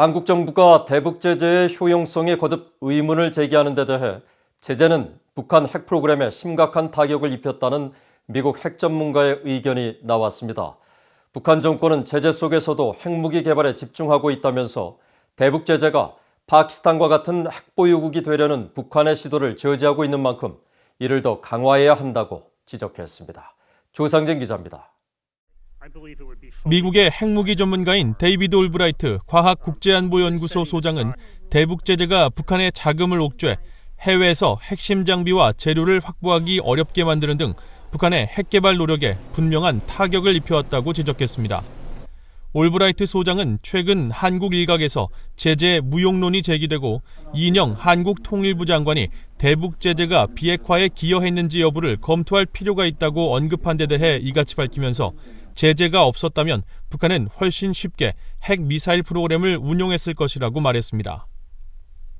한국 정부가 대북 제재의 효용성에 거듭 의문을 제기하는 데 대해 제재는 북한 핵 프로그램에 심각한 타격을 입혔다는 미국 핵 전문가의 의견이 나왔습니다. 북한 정권은 제재 속에서도 핵무기 개발에 집중하고 있다면서 대북 제재가 파키스탄과 같은 핵 보유국이 되려는 북한의 시도를 저지하고 있는 만큼 이를 더 강화해야 한다고 지적했습니다. 조상진 기자입니다. 미국의 핵무기 전문가인 데이비드 올브라이트 과학국제안보연구소 소장은 대북 제재가 북한의 자금을 옥죄 해외에서 핵심 장비와 재료를 확보하기 어렵게 만드는 등 북한의 핵 개발 노력에 분명한 타격을 입혀왔다고 지적했습니다. 올브라이트 소장은 최근 한국 일각에서 제재 무용론이 제기되고 이인영 한국 통일부 장관이 대북 제재가 비핵화에 기여했는지 여부를 검토할 필요가 있다고 언급한 데 대해 이같이 밝히면서 제재가 없었다면 북한은 훨씬 쉽게 핵 미사일 프로그램을 운용했을 것이라고 말했습니다.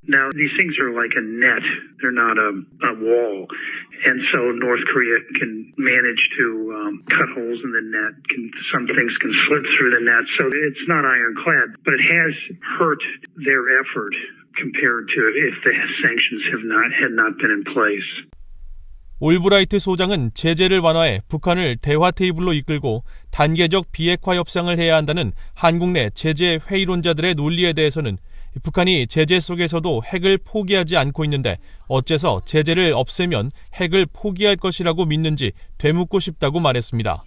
Now, these things are like a net. They're not a, a wall. And so North Korea can manage to um, cut holes in the net. Can, some things can slip through the net. So it's not ironclad, but it has hurt their effort compared to if the sanctions have not, had not been in place. 올브라이트 소장은 제재를 완화해 북한을 대화 테이블로 이끌고 단계적 비핵화 협상을 해야 한다는 한국 내 제재 회의론자들의 논리에 대해서는 북한이 제재 속에서도 핵을 포기하지 않고 있는데 어째서 제재를 없애면 핵을 포기할 것이라고 믿는지 되묻고 싶다고 말했습니다.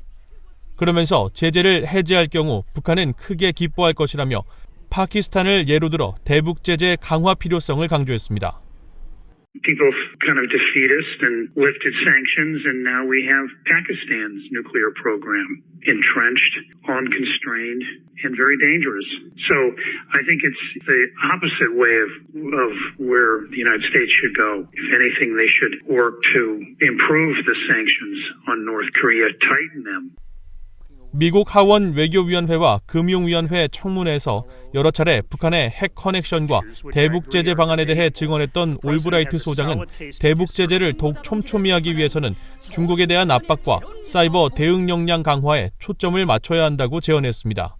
그러면서 제재를 해제할 경우 북한은 크게 기뻐할 것이라며 파키스탄을 예로 들어 대북 제재 강화 필요성을 강조했습니다. People kind of defeatist and lifted sanctions, and now we have Pakistan's nuclear program entrenched, unconstrained, and very dangerous. So I think it's the opposite way of, of where the United States should go. If anything, they should work to improve the sanctions on North Korea, tighten them. 미국 하원 외교위원회와 금융위원회 청문회에서 여러 차례 북한의 핵 커넥션과 대북 제재 방안에 대해 증언했던 올브라이트 소장은 대북 제재를 더욱 촘촘히 하기 위해서는 중국에 대한 압박과 사이버 대응 역량 강화에 초점을 맞춰야 한다고 제언했습니다.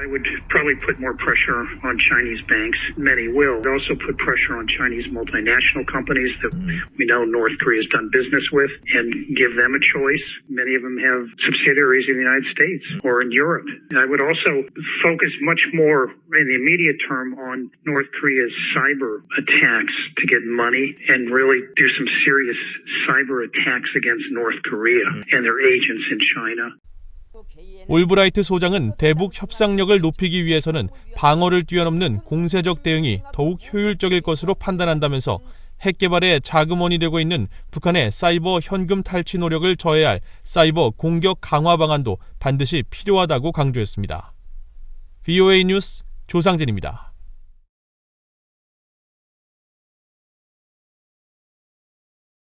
I would probably put more pressure on Chinese banks. Many will. Also put pressure on Chinese multinational companies that we know North Korea has done business with and give them a choice. Many of them have subsidiaries in the United States or in Europe. I would also focus much more in the immediate term on North Korea's cyber attacks to get money and really do some serious cyber attacks against North Korea and their agents in China. 올브라이트 소장은 대북 협상력을 높이기 위해서는 방어를 뛰어넘는 공세적 대응이 더욱 효율적일 것으로 판단한다면서 핵 개발의 자금원이 되고 있는 북한의 사이버 현금 탈취 노력을 저해야 할 사이버 공격 강화 방안도 반드시 필요하다고 강조했습니다. VOA 뉴스 조상진입니다.